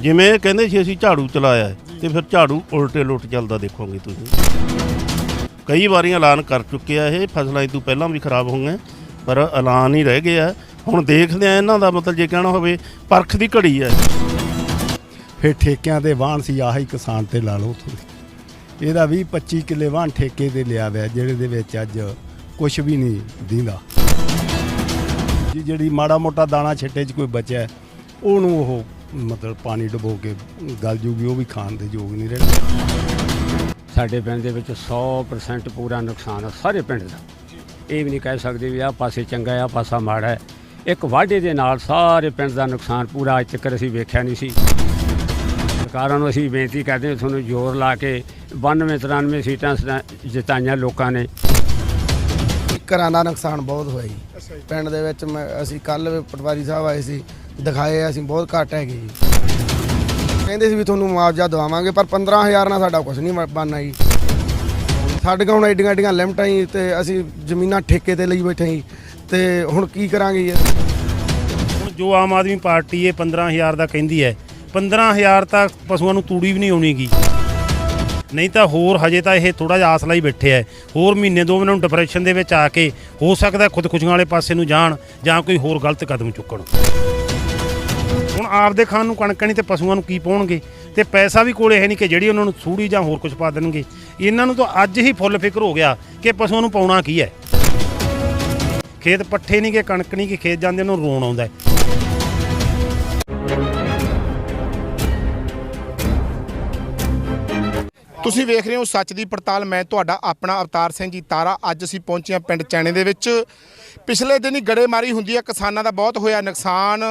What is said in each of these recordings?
ਜਿਵੇਂ ਇਹ ਕਹਿੰਦੇ ਸੀ ਅਸੀਂ ਝਾੜੂ ਚਲਾਇਆ ਹੈ, ਤੇ ਫਿਰ ਝਾੜੂ ਉਲਟੇ ਲੁੱਟ ਚੱਲਦਾ ਦੇਖੋਗੇ ਤੁਸੀਂ। ਕਈ ਵਾਰੀ ਐਲਾਨ ਕਰ ਚੁੱਕੇ ਆ ਇਹ ਫਸਲਾਂ ਤੋਂ ਪਹਿਲਾਂ ਵੀ ਖਰਾਬ ਹੋਈਆਂ ਪਰ ਐਲਾਨ ਹੀ ਰਹਿ ਗਿਆ। ਹੁਣ ਦੇਖਦੇ ਆ ਇਹਨਾਂ ਦਾ ਮਤਲਬ ਜੇ ਕਹਿਣਾ ਹੋਵੇ ਪਰਖ ਦੀ ਘੜੀ ਹੈ। ਫਿਰ ਠੇਕਿਆਂ ਦੇ ਵਾਹਣ ਸੀ ਆਹੀ ਕਿਸਾਨ ਤੇ ਲਾ ਲਓ ਤੁਸੀਂ ਇਹਦਾ 20 25 ਕਿੱਲੇ ਵਾਹਣ ਠੇਕੇ ਤੇ ਲਿਆ ਹੋਇਆ ਜਿਹੜੇ ਦੇ ਵਿੱਚ ਅੱਜ ਕੁਝ ਵੀ ਨਹੀਂ ਦਿੰਦਾ। ਜਿਹੜੀ ਮਾੜਾ ਮੋਟਾ ਦਾਣਾ ਛਿੱਟੇ 'ਚ ਕੋਈ ਬਚਿਆ ਹੈ, ਉਹਨੂੰ ਉਹ ਮਤਲਬ ਪਾਣੀ ਡੁਬੋ ਕੇ ਗਲ ਜੂਗੀ ਉਹ ਵੀ ਖਾਣ ਦੇ ਯੋਗ ਨਹੀਂ ਰਹਿਣਾ ਸਾਡੇ ਪਿੰਡ ਦੇ ਵਿੱਚ 100% ਪੂਰਾ ਨੁਕਸਾਨ ਹੈ ਸਾਰੇ ਪਿੰਡ ਦਾ। ਇਹ ਵੀ ਨਹੀਂ ਕਹਿ ਸਕਦੇ ਵੀ ਆਹ ਪਾਸੇ ਚੰਗਾ ਆਹ ਪਾਸਾ ਮਾੜਾ ਹੈ। ਇੱਕ ਵਾਢੇ ਦੇ ਨਾਲ ਸਾਰੇ ਪਿੰਡ ਦਾ ਨੁਕਸਾਨ ਪੂਰਾ ਅੱਜ ਤੱਕ ਅਸੀਂ ਵੇਖਿਆ ਨਹੀਂ ਸੀ। ਸਰਕਾਰਾਂ ਨੂੰ ਅਸੀਂ ਬੇਨਤੀ ਕਰਦੇ ਹਾਂ ਤੁਹਾਨੂੰ ਜ਼ੋਰ ਲਾ ਕੇ 92 93 ਸੀਟਾਂ ਜਿਤਾਈਆਂ ਲੋਕਾਂ ਨੇ। ਘਰਾਂ ਦਾ ਨੁਕਸਾਨ ਬਹੁਤ ਹੋਇਆ ਜੀ। ਪਿੰਡ ਦੇ ਵਿੱਚ ਮੈਂ ਅਸੀਂ ਕੱਲ ਪਟਵਾਰੀ ਸਾਹਿਬ ਆਏ ਸੀ। ਦਿਖਾਏ ਅਸੀਂ ਬਹੁਤ ਘੱਟ ਹੈਗੇ ਜੀ। ਕਹਿੰਦੇ ਸੀ ਵੀ ਤੁਹਾਨੂੰ ਮੁਆਵਜ਼ਾ ਦਵਾਵਾਂਗੇ, ਪਰ 15000 ਨਾਲ ਸਾਡਾ ਕੁਝ ਨਹੀਂ ਬਣਨਾ ਜੀ। ਸਾਡੇ ਕੋਲ ਹੁਣ ਐਡੀਆਂ ਐਡੀਆਂ ਲਿਮਟਾਂ ਹੀ ਤੇ ਅਸੀਂ ਜ਼ਮੀਨਾਂ ਠੇਕੇ ਤੇ ਲਈ ਬੈਠੇ ਜੀ। ਤੇ ਹੁਣ ਕੀ ਕਰਾਂਗੇ ਜੀ? ਹੁਣ ਜੋ ਆਮ ਆਦਮੀ ਪਾਰਟੀ ਇਹ 15000 ਦਾ ਕਹਿੰਦੀ ਹੈ 15000 ਤਾਂ ਪਸ਼ੂਆਂ ਨੂੰ ਤੂੜੀ ਵੀ ਨਹੀਂ ਆਉਣੀਗੀ ਨਹੀਂ ਤਾਂ ਹੋਰ ਹਜੇ ਤਾਂ ਇਹ ਥੋੜਾ ਜਿਹਾ ਆਸਲਾ ਹੀ ਬੈਠੇ ਹੈ। ਹੋਰ ਮਹੀਨੇ ਦੋ ਮਹੀਨੇ ਨੂੰ ਡਿਪਰੈਸ਼ਨ ਦੇ ਵਿੱਚ ਆ ਕੇ ਹੋ ਸਕਦਾ ਖੁਦਕੁਸ਼ੀਆਂ ਵਾਲੇ ਪਾਸੇ ਨੂੰ ਜਾਣ ਜਾਂ ਕੋਈ ਹੋਰ ਗਲਤ ਕਦਮ ਚੁੱਕਣ। ਹੁਣ ਆਪਦੇ ਖਾਣ ਨੂੰ ਕਣਕ ਨਹੀਂ ਤੇ ਪਸ਼ੂਆਂ ਨੂੰ ਕੀ ਪਾਉਣਗੇ? ਤੇ ਪੈਸਾ ਵੀ ਕੋਲੇ ਹੈ ਨਹੀਂ ਕਿ ਜਿਹੜੀ ਉਹਨਾਂ ਨੂੰ ਸੂੜੀ ਜਾਂ ਹੋਰ ਕੁਝ ਪਾ ਦੇਣਗੇ। ਇਹਨਾਂ ਨੂੰ ਤਾਂ ਅੱਜ ਹੀ ਫੁੱਲ ਫਿਕਰ ਹੋ ਗਿਆ ਕਿ ਪਸ਼ੂਆਂ ਨੂੰ ਪਾਉਣਾ ਕੀ ਹੈ। ਖੇਤ ਪੱਠੇ ਨਹੀਂ ਕਿ ਕਣਕ ਨਹੀਂ ਕਿ ਖੇਤ ਜਾਂਦੇ ਉਹਨੂੰ ਰੋਣ ਆਉਂਦਾ ਤੁਸੀਂ ਵੇਖ ਰਹੇ ਹੋ ਸੱਚ ਦੀ ਪੜਤਾਲ। ਮੈਂ ਤੁਹਾਡਾ ਆਪਣਾ ਅਵਤਾਰ ਸਿੰਘ ਜੀ ਤਾਰਾ। ਅੱਜ ਅਸੀਂ ਪਹੁੰਚੇ ਹਾਂ ਪਿੰਡ ਚੈਣੇ ਦੇ ਵਿੱਚ। ਪਿਛਲੇ ਦਿਨ ਹੀ ਗੜੇਮਾਰੀ ਹੁੰਦੀ ਹੈ। ਕਿਸਾਨਾਂ ਦਾ ਬਹੁਤ ਹੋਇਆ ਨੁਕਸਾਨ।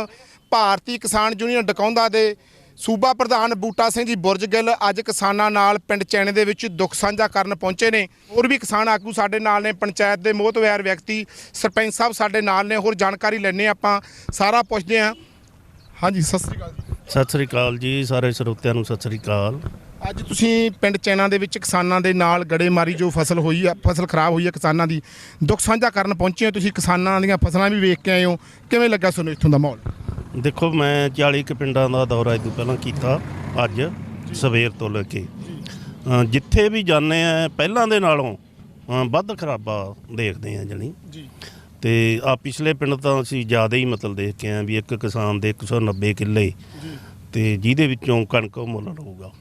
ਭਾਰਤੀ ਕਿਸਾਨ ਯੂਨੀਅਨ ਡਕਾਉਂਦਾ ਦੇ ਸੂਬਾ ਪ੍ਰਧਾਨ ਬੂਟਾ ਸਿੰਘ ਜੀ ਬੁਰਜ ਗਿੱਲ ਅੱਜ ਕਿਸਾਨਾਂ ਨਾਲ ਪਿੰਡ ਚੈਣੇ ਦੇ ਵਿੱਚ ਦੁੱਖ ਸਾਂਝਾ ਕਰਨ ਪਹੁੰਚੇ ਨੇ। ਹੋਰ ਵੀ ਕਿਸਾਨ ਆਗੂ ਸਾਡੇ ਨਾਲ ਨੇ। ਪੰਚਾਇਤ ਦੇ ਮੋਹਤਵੈਰ ਵਿਅਕਤੀ ਸਰਪੰਚ ਸਾਹਿਬ ਸਾਡੇ ਨਾਲ ਨੇ। ਹੋਰ ਜਾਣਕਾਰੀ ਲੈਣੇ ਆਪਾਂ। ਸਾਰਾ ਪੁੱਛਦੇ ਹਾਂ। ਹਾਂਜੀ ਸਤਿ ਸ੍ਰੀ ਅਕਾਲ ਸਤਿ ਸ੍ਰੀ ਅਕਾਲ ਜੀ ਸਾਰੇ ਸਰੋਤਿਆਂ ਨੂੰ ਸਤਿ ਸ੍ਰੀ ਅਕਾਲ। ਅੱਜ ਤੁਸੀਂ ਪਿੰਡ ਚੈਨਾ ਦੇ ਵਿੱਚ ਕਿਸਾਨਾਂ ਦੇ ਨਾਲ ਗੜੇਮਾਰੀ ਜੋ ਫਸਲ ਹੋਈ ਆ ਫਸਲ ਖਰਾਬ ਹੋਈ ਆ ਕਿਸਾਨਾਂ ਦੀ ਦੁੱਖ ਸਾਂਝਾ ਕਰਨ ਪਹੁੰਚੇ ਹੋ। ਤੁਸੀਂ ਕਿਸਾਨਾਂ ਦੀਆਂ ਫਸਲਾਂ ਵੀ ਵੇਖ ਕੇ ਆਏ ਹੋ। ਕਿਵੇਂ ਲੱਗਾ ਤੁਹਾਨੂੰ ਇੱਥੋਂ ਦਾ ਮਾਹੌਲ? ਦੇਖੋ ਮੈਂ 40 ਕੁ ਪਿੰਡਾਂ ਦਾ ਦੌਰਾ ਇਹ ਤੋਂ ਪਹਿਲਾਂ ਕੀਤਾ ਅੱਜ ਸਵੇਰ ਤੋਂ ਲੈ ਕੇ। ਅ, ਜਿੱਥੇ ਵੀ ਜਾਂਦੇ ਆ ਪਹਿਲਾਂ ਦੇ ਨਾਲੋਂ ਅ, ਵੱਧ ਖਰਾਬਾ ਦੇਖਦੇ ਆ ਜਣੀ। ਜੀ। ਤੇ ਆ ਪਿਛਲੇ ਪਿੰਡ ਤਾਂ ਅਸੀਂ ਜ਼ਿਆਦਾ ਹੀ ਮਤਲਬ ਦੇਖ ਕੇ ਆ ਵੀ ਇੱਕ ਕਿਸਾਨ ਦੇ 190 ਕਿੱਲੇ ਤੇ ਜਿਹਦੇ ਵਿੱਚੋਂ ਕਣਕ ਉਹ ਮੁੱਲ ਲਊਗਾ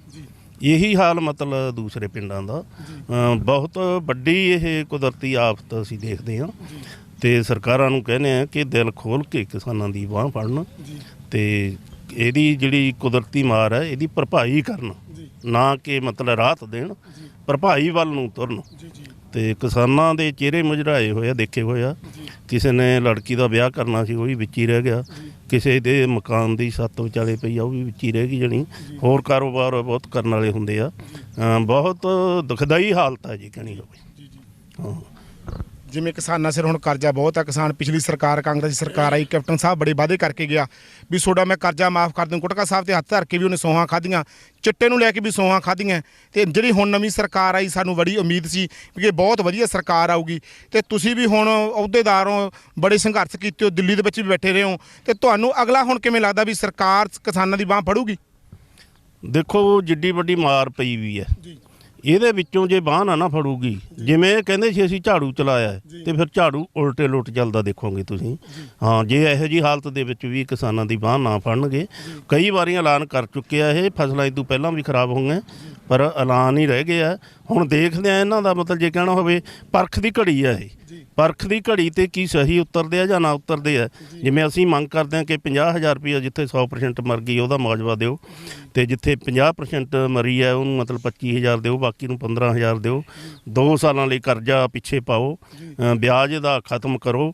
ਇਹੀ ਹਾਲ ਮਤਲਬ ਦੂਸਰੇ ਪਿੰਡਾਂ ਦਾ। ਅ, ਬਹੁਤ ਵੱਡੀ ਇਹ ਕੁਦਰਤੀ ਆਫਤ ਅਸੀਂ ਦੇਖਦੇ ਹਾਂ ਤੇ ਸਰਕਾਰਾਂ ਨੂੰ ਕਹਿੰਦੇ ਆ ਕਿ ਦਿਲ ਖੋਲ ਕੇ ਕਿਸਾਨਾਂ ਦੀ ਬਾਹ ਫੜਨ ਤੇ ਇਹਦੀ ਜਿਹੜੀ ਕੁਦਰਤੀ ਮਾਰ ਹੈ ਇਹਦੀ ਭਰਪਾਈ ਕਰਨ। ਨਾ ਕਿ ਮਤਲਬ ਰਾਹਤ ਦੇਣ ਭਰਪਾਈ ਵੱਲ ਨੂੰ ਤੁਰਨ। ਤੇ ਕਿਸਾਨਾਂ ਦੇ ਚਿਹਰੇ ਮੁਜਰਾਏ ਹੋਏ ਆ ਦੇਖੇ ਹੋਏ ਆ। ਕਿਸੇ ਨੇ ਲੜਕੀ ਦਾ ਵਿਆਹ ਕਰਨਾ ਸੀ ਉਹ ਵੀ ਵਿੱਚ ਹੀ ਰਹਿ ਗਿਆ। ਕਿਸੇ ਦੇ ਮਕਾਨ ਦੀ ਛੱਤ ਵਿਚਾਲੇ ਪਈ ਆ ਉਹ ਵੀ ਵਿੱਚ ਹੀ ਰਹਿ ਗਈ ਜਣੀ। ਹੋਰ ਕਾਰੋਬਾਰ ਬਹੁਤ ਕਰਨ ਵਾਲੇ ਹੁੰਦੇ ਆ। ਬਹੁਤ ਦੁਖਦਾਈ ਹਾਲਤ ਹੈ ਜੀ ਕਹਿਣੀ ਹੋਵੇ। ਹਾਂ। ਜਿਵੇਂ ਕਿਸਾਨਾਂ ਸਿਰ ਹੁਣ ਕਰਜ਼ਾ ਬਹੁਤ ਆ ਕਿਸਾਨ ਪਿਛਲੀ ਸਰਕਾਰ ਕਾਂਗਰਸੀ ਸਰਕਾਰ ਆਈ ਕੈਪਟਨ ਸਾਹਿਬ ਬੜੇ ਵਾਅਦੇ ਕਰਕੇ ਗਿਆ ਵੀ ਤੁਹਾਡਾ ਮੈਂ ਕਰਜ਼ਾ ਮਾਫ ਕਰ ਦੂੰ ਗੁਟਕਾ ਸਾਹਿਬ ਤੇ ਹੱਥ ਧਰ ਕੇ ਵੀ ਉਹਨੇ ਸੋਹਾਂ ਖਾਧੀਆਂ ਚਿੱਟੇ ਨੂੰ ਲੈ ਕੇ ਵੀ ਸੋਹਾਂ ਖਾਧੀਆਂ। ਤੇ ਜਿਹੜੀ ਹੁਣ ਨਵੀਂ ਸਰਕਾਰ ਆਈ ਸਾਨੂੰ ਬੜੀ ਉਮੀਦ ਸੀ ਕਿ ਇਹ ਬਹੁਤ ਵਧੀਆ ਸਰਕਾਰ ਆਊਗੀ। ਤੇ ਤੁਸੀਂ ਵੀ ਹੁਣ ਅਹੁਦੇਦਾਰ ਹੋ ਬੜੇ ਸੰਘਰਸ਼ ਕੀਤੇ ਹੋ ਦਿੱਲੀ ਦੇ ਵਿੱਚ ਵੀ ਬੈਠੇ ਰਹੇ ਹੋ। ਤੇ ਤੁਹਾਨੂੰ ਅਗਲਾ ਹੁਣ ਕਿਵੇਂ ਲੱਗਦਾ ਵੀ ਸਰਕਾਰ ਕਿਸਾਨਾਂ ਦੀ ਬਾਹ ਫੜੂਗੀ? ਦੇਖੋ ਜਿੱਡੀ ਵੱਡੀ ਮਾਰ ਪਈ ਵੀ ਹੈ। ਇਹਦੇ ਵਿੱਚੋਂ ਜੇ ਬਾਹ ਨਾ ਨਾ ਫੜੂਗੀ ਜਿਵੇਂ ਇਹ ਕਹਿੰਦੇ ਸੀ ਅਸੀਂ ਝਾੜੂ ਚਲਾਇਆ ਹੈ, ਤੇ ਫਿਰ ਝਾੜੂ ਉਲਟੇ ਲੁੱਟ ਚੱਲਦਾ ਦੇਖੋਗੇ ਤੁਸੀਂ। ਹਾਂ ਜੇ ਇਹੋ ਜੀ ਹਾਲਤ ਦੇ ਵਿੱਚ ਵੀ ਕਿਸਾਨਾਂ ਦੀ ਬਾਹ ਨਾ ਫੜਨਗੇ ਕਈ ਵਾਰੀ ਐਲਾਨ ਕਰ ਚੁੱਕੇ ਆ ਇਹ ਫਸਲਾਂ ਇਹ ਤੋਂ ਪਹਿਲਾਂ ਵੀ ਖਰਾਬ ਹੋਈਆਂ। ਪਰ ਐਲਾਨ ਹੀ ਰਹਿ ਗਿਆ। ਹੁਣ ਦੇਖਦੇ ਆ ਇਹਨਾਂ ਦਾ ਮਤਲਬ ਜੇ ਕਹਿਣਾ ਹੋਵੇ ਪਰਖ ਦੀ ਘੜੀ ਆ ਇਹ। ਪਰਖ ਦੀ ਘੜੀ ਤੇ ਕੀ ਸਹੀ ਉਤਰਦੇ ਆ ਜਾਂ ਨਾ ਉਤਰਦੇ ਆ। ਜਿਵੇਂ ਅਸੀਂ ਮੰਗ ਕਰਦੇ ਆ ਕਿ 50000 ਰੁਪਏ ਜਿੱਥੇ 100% ਮਰ ਗਈ ਉਹਦਾ ਮੁਆਵਜ਼ਾ ਦਿਓ। ਤੇ ਜਿੱਥੇ 50% ਮਰੀ ਹੈ ਉਹਨੂੰ ਮਤਲਬ 25000 ਦਿਓ ਬਾਕੀ ਨੂੰ 15000 ਦਿਓ। 2 ਸਾਲਾਂ ਲਈ ਕਰਜ਼ਾ ਪਿੱਛੇ ਪਾਓ ਵਿਆਜ ਦਾ ਖਤਮ ਕਰੋ।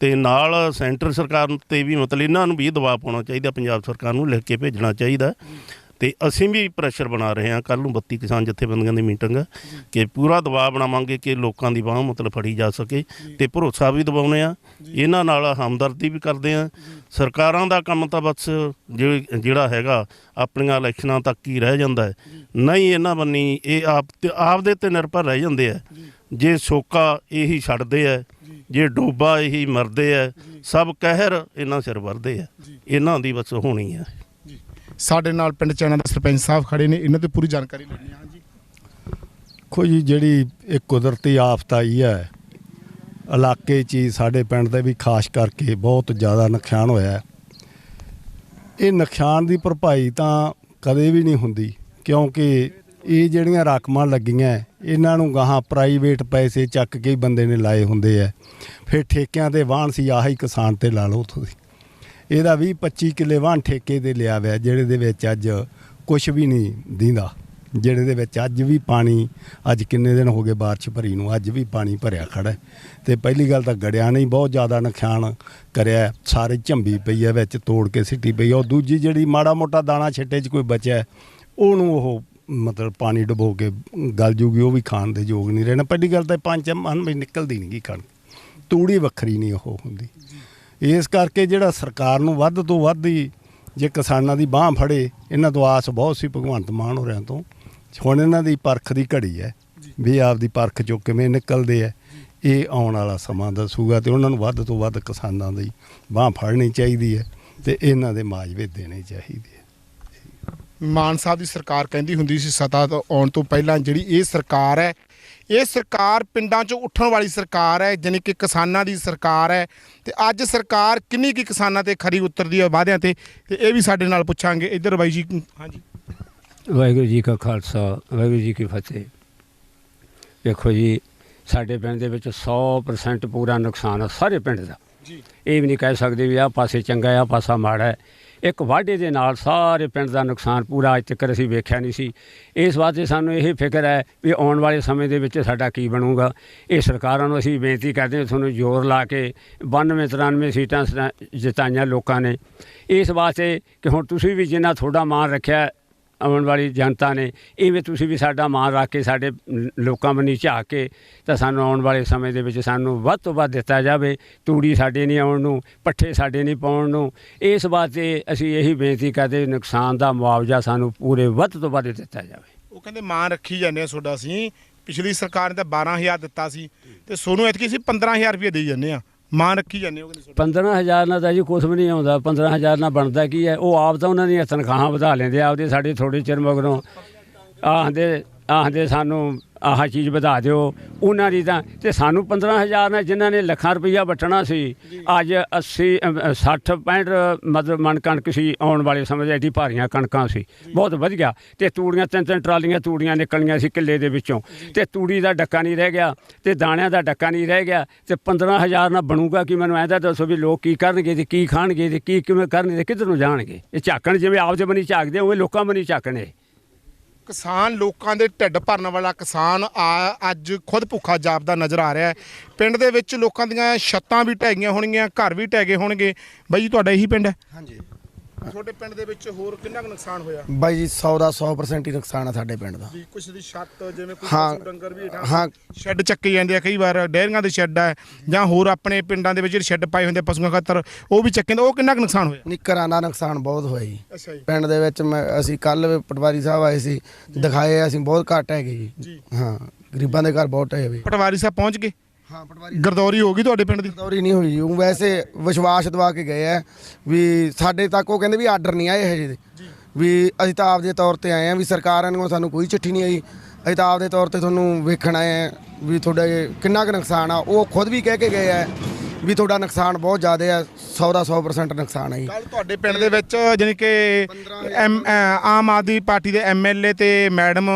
ਤੇ ਨਾਲ ਸੈਂਟਰ ਸਰਕਾਰ ਤੇ ਵੀ ਮਤਲਬ ਇਹਨਾਂ ਨੂੰ ਵੀ ਦਬਾਅ ਪਾਉਣਾ ਚਾਹੀਦਾ ਪੰਜਾਬ ਸਰਕਾਰ ਨੂੰ ਲਿਖ ਕੇ ਭੇਜਣਾ ਚਾਹੀਦਾ। ਤੇ ਅਸੀਂ ਵੀ ਪ੍ਰੈਸ਼ਰ ਬਣਾ ਰਹੇ ਹਾਂ। ਕੱਲ ਨੂੰ 32 ਕਿਸਾਨ ਜਥੇਬੰਦੀਆਂ ਦੀ ਮੀਟਿੰਗ ਹੈ ਕਿ ਪੂਰਾ ਦਬਾਅ ਬਣਾਵਾਂਗੇ ਕਿ ਲੋਕਾਂ ਦੀ ਬਾਹ ਮਤਲਬ ਫੜੀ ਜਾ ਸਕੇ ਤੇ ਭਰੋਸਾ ਵੀ ਦਿਵਾਉਨੇ ਆ ਇਹਨਾਂ ਨਾਲ ਹਮਦਰਦੀ ਵੀ ਕਰਦੇ ਆ ਸਰਕਾਰਾਂ ਦਾ ਕੰਮ ਤਾਂ ਬਸ ਜਿਹੜਾ ਹੈਗਾ ਆਪਣੀਆਂ ਇਲੈਕਸ਼ਨਾਂ ਤੱਕ ਹੀ ਰਹਿ ਜਾਂਦਾ ਹੈ। ਨਹੀਂ ਇਹਨਾਂ ਬੰਨੀ ਇਹ ਆਪ ਤੇ ਆਪਦੇ ਤੇ ਨਿਰਭਰ ਰਹਿ ਜਾਂਦੇ ਆ। ਜੇ। ਸੋਕਾ ਇਹੀ ਛੱਡਦੇ ਆ ਜੇ। ਡੋਬਾ ਇਹੀ ਮਰਦੇ ਆ ਸਭ ਕਹਿਰ ਇਹਨਾਂ ਸਿਰ ਵਰਦੇ ਆ। ਇਹਨਾਂ ਦੀ ਬਸ ਹੋਣੀ ਆ। ਸਾਡੇ ਨਾਲ ਪਿੰਡ ਚੈਣਾ ਦੇ ਸਰਪੰਚ ਸਾਹਿਬ ਖੜੇ ਨੇ, ਇਹਨਾਂ ਤੇ ਪੂਰੀ ਜਾਣਕਾਰੀ ਲੈਣੀ ਹਾਂ ਜੀ ਦੇਖੋ ਜੀ, ਜਿਹੜੀ ਇਹ ਕੁਦਰਤੀ ਆਫਤ ਆਈ ਹੈ, ਇਲਾਕੇ 'ਚ ਹੀ ਸਾਡੇ ਪਿੰਡ ਦੇ ਵੀ ਖਾਸ ਕਰਕੇ ਬਹੁਤ ਜ਼ਿਆਦਾ ਨੁਕਸਾਨ ਹੋਇਆ। ਇਹ ਨੁਕਸਾਨ ਦੀ ਭਰਪਾਈ ਤਾਂ ਕਦੇ ਵੀ ਨਹੀਂ ਹੁੰਦੀ, ਕਿਉਂਕਿ ਇਹ ਜਿਹੜੀਆਂ ਰਕਮਾਂ ਲੱਗੀਆਂ, ਇਹਨਾਂ ਨੂੰ ਗਾਹਾਂ ਪ੍ਰਾਈਵੇਟ ਪੈਸੇ ਚੱਕ ਕੇ ਬੰਦੇ ਨੇ ਲਾਏ ਹੁੰਦੇ ਆ। ਫਿਰ ਠੇਕਿਆਂ ਤੇ ਵਾਹਣ ਸੀ, ਆਹੀ ਕਿਸਾਨ ਤੇ ਲਾ ਲਓ ਤੁਸੀਂ। ਇਹਦਾ ਵੀ 25 ਕਿੱਲੇ ਵਾਹਣ ਠੇਕੇ ਤੇ ਲਿਆ ਹੋਇਆ, ਜਿਹੜੇ ਦੇ ਵਿੱਚ ਅੱਜ ਕੁਝ ਵੀ ਨਹੀਂ ਦਿੰਦਾ, ਜਿਹੜੇ ਦੇ ਵਿੱਚ ਅੱਜ ਵੀ ਪਾਣੀ, ਅੱਜ ਕਿੰਨੇ ਦਿਨ ਹੋ ਗਏ ਬਾਰਿਸ਼ ਭਰੀ ਨੂੰ, ਅੱਜ ਵੀ ਪਾਣੀ ਭਰਿਆ ਖੜਾ ਹੈ। ਤੇ ਪਹਿਲੀ ਗੱਲ ਤਾਂ ਗੜਿਆਂ ਨੇ ਬਹੁਤ ਜ਼ਿਆਦਾ ਨੁਕਸਾਨ ਕਰਿਆ ਸਾਰੇ ਝੰਬੀ ਪਈ ਹੈ, ਵਿੱਚ ਤੋੜ ਕੇ ਸਿੱਟੀ ਪਈ ਹੈ, ਉਹ ਦੂਜੀ ਜਿਹੜੀ ਮਾੜਾ ਮੋਟਾ ਦਾਣਾ ਛਿੱਟੇ 'ਚ ਕੋਈ ਬਚਿਆ ਉਹਨੂੰ ਉਹ ਮਤਲਬ ਪਾਣੀ ਡੁਬੋ ਕੇ ਗਲ ਜੂਗੀ, ਉਹ ਵੀ ਖਾਣ ਦੇ ਯੋਗ ਨਹੀਂ ਰਹਿਣਾ ਪਹਿਲੀ ਗੱਲ ਤਾਂ ਪੰਜ ਮਨ ਵਿੱਚ ਨਿਕਲਦੀ ਨਹੀਂ ਗੀ ਕਣਕ, ਤੂੜੀ ਵੱਖਰੀ ਨਹੀਂ ਉਹ ਹੁੰਦੀ ਇਸ ਕਰਕੇ ਜਿਹੜਾ ਸਰਕਾਰ ਨੂੰ ਵੱਧ ਤੋਂ ਵੱਧ ਹੀ ਜੇ ਕਿਸਾਨਾਂ ਦੀ ਬਾਹ ਫੜੇ ਇਹਨਾਂ ਤੋਂ ਆਸ ਬਹੁਤ ਸੀ ਭਗਵੰਤ ਮਾਨ ਹੋਰਿਆਂ ਤੋਂ। ਹੁਣ ਇਹਨਾਂ ਦੀ ਪਰਖ ਦੀ ਘੜੀ ਹੈ ਵੀ ਆਪਦੀ ਪਰਖ ਚੋਂ ਕਿਵੇਂ ਨਿਕਲਦੇ ਆ ਇਹ ਆਉਣ ਵਾਲਾ ਸਮਾਂ ਦੱਸੂਗਾ ਤੇ ਉਹਨਾਂ ਨੂੰ ਵੱਧ ਤੋਂ ਵੱਧ ਕਿਸਾਨਾਂ ਦੀ ਬਾਹ ਫੜਨੀ ਚਾਹੀਦੀ ਹੈ ਤੇ ਇਹਨਾਂ ਦੇ ਮਾਜਵੇ ਦੇਣੇ ਚਾਹੀਦੇ ਆ। ਮਾਨ ਸਾਹਿਬ ਦੀ ਸਰਕਾਰ ਕਹਿੰਦੀ ਹੁੰਦੀ ਸੀ ਸਤਾ ਤੋਂ ਆਉਣ ਤੋਂ ਪਹਿਲਾਂ ਜਿਹੜੀ ਇਹ ਸਰਕਾਰ ਹੈ ਇਹ ਸਰਕਾਰ ਪਿੰਡਾਂ 'ਚੋਂ ਉੱਠਣ ਵਾਲੀ ਸਰਕਾਰ ਹੈ ਜਾਣੀ ਕਿ ਕਿਸਾਨਾਂ ਦੀ ਸਰਕਾਰ ਹੈ। ਤੇ ਅੱਜ ਸਰਕਾਰ ਕਿੰਨੀ ਕੀ ਕਿਸਾਨਾਂ ਤੇ ਖਰੀ ਉਤਰਦੀ ਹੈ ਵਾਅਦਿਆਂ ਤੇ ਤੇ ਇਹ ਵੀ ਸਾਡੇ ਨਾਲ ਪੁੱਛਾਂਗੇ। ਇੱਧਰ ਬਾਈ ਜੀ ਹਾਂਜੀ। ਵਾਹਿਗੁਰੂ ਜੀ ਕਾ ਖਾਲਸਾ ਵਾਹਿਗੁਰੂ ਜੀ ਕੀ ਫਤਿਹ। ਦੇਖੋ ਜੀ ਸਾਡੇ ਪਿੰਡ ਦੇ ਵਿੱਚ 100% ਪੂਰਾ ਨੁਕਸਾਨ ਆ ਸਾਰੇ ਪਿੰਡ ਦਾ। ਜੀ। ਇਹ ਵੀ ਨਹੀਂ ਕਹਿ ਸਕਦੇ ਵੀ ਆਹ ਪਾਸੇ ਚੰਗਾ ਆਹ ਪਾਸਾ ਮਾੜਾ ਹੈ। ਇੱਕ ਵਾਢੇ ਦੇ ਨਾਲ ਸਾਰੇ ਪਿੰਡ ਦਾ ਨੁਕਸਾਨ ਪੂਰਾ ਅੱਜ ਤੱਕ ਅਸੀਂ ਵੇਖਿਆ ਨਹੀਂ ਸੀ। ਇਸ ਵਾਸਤੇ ਸਾਨੂੰ ਇਹ ਫਿਕਰ ਹੈ ਵੀ ਆਉਣ ਵਾਲੇ ਸਮੇਂ ਦੇ ਵਿੱਚ ਸਾਡਾ ਕੀ ਬਣੂਗਾ। ਇਹ ਸਰਕਾਰਾਂ ਨੂੰ ਅਸੀਂ ਬੇਨਤੀ ਕਰਦੇ ਹਾਂ, ਤੁਹਾਨੂੰ ਜ਼ੋਰ ਲਾ ਕੇ 92 93 ਸੀਟਾਂ ਸਟਾ- ਜਿਤਾਈਆਂ ਲੋਕਾਂ ਨੇ। ਇਸ ਵਾਸਤੇ ਕਿ ਹੁਣ ਤੁਸੀਂ ਵੀ ਜਿੰਨਾ ਤੁਹਾਡਾ ਮਾਣ ਰੱਖਿਆ ਆਉਣ ਵਾਲੀ ਜਨਤਾ ਨੇ, ਇਵੇਂ ਤੁਸੀਂ ਵੀ ਸਾਡਾ ਮਾਣ ਰੱਖ ਕੇ, ਸਾਡੇ ਲੋਕਾਂ ਬੰਨੀ ਝਾਕ ਕੇ, ਤਾਂ ਸਾਨੂੰ ਆਉਣ ਵਾਲੇ ਸਮੇਂ ਦੇ ਵਿੱਚ ਸਾਨੂੰ ਵੱਧ ਤੋਂ ਵੱਧ ਦਿੱਤਾ ਜਾਵੇ। ਤੂੜੀ ਸਾਡੇ ਨਹੀਂ ਆਉਣ ਨੂੰ, ਪੱਠੇ ਸਾਡੇ ਨਹੀਂ ਪਾਉਣ ਨੂੰ। ਇਸ ਵਾਸਤੇ ਅਸੀਂ ਇਹੀ ਬੇਨਤੀ ਕਰਦੇ, ਨੁਕਸਾਨ ਦਾ ਮੁਆਵਜ਼ਾ ਸਾਨੂੰ ਪੂਰੇ ਵੱਧ ਤੋਂ ਵੱਧ ਦਿੱਤਾ ਜਾਵੇ। ਉਹ ਕਹਿੰਦੇ ਮਾਂ ਰੱਖੀ ਜਾਂਦੇ ਆ ਤੁਹਾਡਾ ਅਸੀਂ। ਪਿਛਲੀ ਸਰਕਾਰ ਨੇ ਤਾਂ 12000 ਦਿੱਤਾ ਸੀ। ਤੇ ਸੋਨੂੰ ਐਤਕੀ ਅਸੀਂ 15000 ਰੁਪਏ ਦੇਈ ਜਾਂਦੇ ਆ। ਮਾਨ ਰੱਖੀ ਜਾਂਦੇ ਹੋ ਕਹਿੰਦੇ ਤੁਹਾਡਾ? 15000 ਨਾਲ ਤਾਂ ਜੀ ਕੁਝ ਵੀ ਨਹੀਂ ਆਉਂਦਾ 15000 ਨਾਲ ਬਣਦਾ ਕੀ ਹੈ? ਉਹ ਆਪ ਤਾਂ ਉਹਨਾਂ ਦੀਆਂ ਤਨਖਾਹਾਂ ਵਧਾ ਲੈਂਦੇ ਆ, ਆਪਦੇ ਸਾਡੇ ਥੋੜੇ ਚਿਰ ਮਗਰੋਂ। ਆਖਦੇ ਆਖਦੇ ਸਾਨੂੰ ਆਹ ਚੀਜ਼ ਵਧਾ ਦਿਓ। ਉਹਨਾਂ ਦੀ ਤਾਂ ਤੇ ਸਾਨੂੰ 15000 ਨਾਲ ਜਿਨ੍ਹਾਂ ਨੇ ਲੱਖਾਂ ਰੁਪਈਆ ਵਟਣਾ ਸੀ ਅੱਜ 80 ਅ, 60 65 ਮਤਲਬ ਮਣ ਕਣਕ ਸੀ ਆਉਣ ਵਾਲੇ ਸਮੇਂ 'ਚ ਐਡੀ ਭਾਰੀਆਂ ਕਣਕਾਂ ਸੀ। ਬਹੁਤ ਵਧੀਆ। ਤੇ ਤੂੜੀਆਂ ਤਿੰਨ ਤਿੰਨ ਟਰਾਲੀਆਂ ਤੂੜੀਆਂ ਨਿਕਲੀਆਂ ਸੀ ਕਿੱਲੇ ਦੇ ਵਿੱਚੋਂ। ਤੇ ਤੂੜੀ ਦਾ ਡੱਕਾ ਨਹੀਂ ਰਹਿ ਗਿਆ ਤੇ ਦਾਣਿਆਂ ਦਾ ਡੱਕਾ ਨਹੀਂ ਰਹਿ ਗਿਆ ਤੇ 15000 ਨਾਲ ਬਣੂਗਾ ਕਿ ਮੈਨੂੰ ਐਂਦਾ ਦੱਸੋ ਵੀ ਲੋਕ ਕੀ ਕਰਨਗੇ ਤੇ ਕੀ ਖਾਣਗੇ ਤੇ ਕੀ ਕਿਵੇਂ ਕਰਨਗੇ ਤੇ ਕਿੱਧਰ ਨੂੰ ਜਾਣਗੇ? ਇਹ ਝਾਕਣ ਜਿਵੇਂ ਆਪਦੇ ਬਣੀ ਝਾਕਦੇ ਉਵੇਂ ਲੋਕਾਂ ਬਣੀ ਝਾਕਣੇ। ਕਿਸਾਨ, ਲੋਕਾਂ ਦੇ ਢਿੱਡ ਭਰਨ ਵਾਲਾ ਕਿਸਾਨ ਆ, ਅੱਜ ਖੁਦ ਭੁੱਖਾ ਜਾਪਦਾ ਨਜ਼ਰ ਆ ਰਿਹਾ ਹੈ। ਪਿੰਡ ਦੇ ਵਿੱਚ ਲੋਕਾਂ ਦੀਆਂ ਛੱਤਾਂ ਵੀ ਢਹਿ ਗਈਆਂ ਹੋਣਗੀਆਂ, ਘਰ ਵੀ ਢਹਿ ਗਏ ਹੋਣਗੇ। ਬਾਈ ਜੀ, ਤੁਹਾਡਾ ਇਹੀ ਪਿੰਡ ਹੈ? ਹਾਂਜੀ। ਤੁਹਾਡੇ ਪਿੰਡ ਦੇ ਵਿੱਚ ਹੋਰ ਕਿੰਨਾ ਕੁ ਨੁਕਸਾਨ ਹੋਇਆ? ਬਾਈ ਜੀ 100 ਦਾ 100% ਹੀ ਨੁਕਸਾਨ ਆ ਸਾਡੇ ਪਿੰਡ ਦਾ। ਜੀ ਕੁਛ ਦੀ ਛੱਤ ਜਿਵੇਂ ਕੋਈ ਹਾਂ। ਪਸ਼ੂ ਡੰਗਰ ਵੀ ਹੇਠਾਂ ਹਾਂ। ਸ਼ੈੱਡ ਚੱਕੇ ਜਾਂਦੇ ਆ ਕਈ ਵਾਰ ਡੇਅਰੀਆਂ ਦੇ ਸ਼ੈੱਡ ਆ ਜਾਂ ਹੋਰ ਆਪਣੇ ਪਿੰਡਾਂ ਦੇ ਵਿੱਚ ਜਿਹੜੇ ਸ਼ੈੱਡ ਪਾਏ ਹੁੰਦੇ ਆ ਪਸ਼ੂਆਂ ਖਾਤਰ ਉਹ ਵੀ ਚੱਕੇ ਜਾਂਦੇ ਉਹ ਕਿੰਨਾ ਕੁ ਨੁਕਸਾਨ ਹੋਇਆ? ਨਿੱਕਰਾਂ ਦਾ ਨੁਕਸਾਨ ਬਹੁਤ ਹੋਇਆ ਜੀ। ਅੱਛਾ ਜੀ। ਪਿੰਡ ਦੇ ਵਿੱਚ ਮੈਂ ਅਸੀਂ ਕੱਲ ਪਟਵਾਰੀ ਸਾਹਿਬ ਆਏ ਸੀ ਦਿਖਾਏ ਅਸੀਂ ਬਹੁਤ ਘੱਟ ਹੈਗੇ ਜੀ। ਜੀ। ਹਾਂ ਗਰੀਬਾਂ ਦੇ ਘਰ ਬਹੁਤ ਹੈ ਵੀ। ਪਟਵਾਰੀ ਸਾਹਿਬ ਪਹੁੰਚ ਗਏ? ਹਾਂ ਪਟਵਾਰੀ ਗਰਦੌਰੀ ਹੋ ਗਈ ਤੁਹਾਡੇ ਪਿੰਡ ਦੀ? ਦੌਰੀ ਨਹੀਂ ਹੋਈ। ਉਹ ਵੈਸੇ ਵਿਸ਼ਵਾਸ ਦਵਾ ਕੇ ਗਏ ਆ ਵੀ ਸਾਡੇ ਤੱਕ ਉਹ ਕਹਿੰਦੇ ਵੀ ਆਰਡਰ ਨਹੀਂ ਆਏ ਹਜੇ ਦੇ। ਵੀ ਅਸੀਂ ਤਾਂ ਆਪਦੇ ਤੌਰ ਤੇ ਆਏ ਆ ਵੀ ਸਰਕਾਰਾਂ ਨੂੰ ਸਾਨੂੰ ਕੋਈ ਚਿੱਠੀ ਨਹੀਂ ਆਈ। ਅਸੀਂ ਤਾਂ ਆਪਦੇ ਤੌਰ ਤੇ ਤੁਹਾਨੂੰ ਵੇਖਣ ਆਏ ਆ ਵੀ ਤੁਹਾਡਾ ਕਿੰਨਾ ਕੁ ਨੁਕਸਾਨ ਆ। ਉਹ ਖੁਦ ਵੀ ਕਹਿ ਕੇ ਗਏ ਆ ਵੀ ਤੁਹਾਡਾ ਨੁਕਸਾਨ ਬਹੁਤ ਜ਼ਿਆਦਾ ਆ 100 ਦਾ 100% ਨੁਕਸਾਨ ਆ ਜੀ। ਕੱਲ ਤੁਹਾਡੇ ਪਿੰਡ ਦੇ ਵਿੱਚ ਜਾਣੀ ਕਿ ਐਮ- ਅ, ਆਮ ਆਦਮੀ ਪਾਰਟੀ ਦੇ ਐਮਐਲਏ ਤੇ ਮੈਡਮ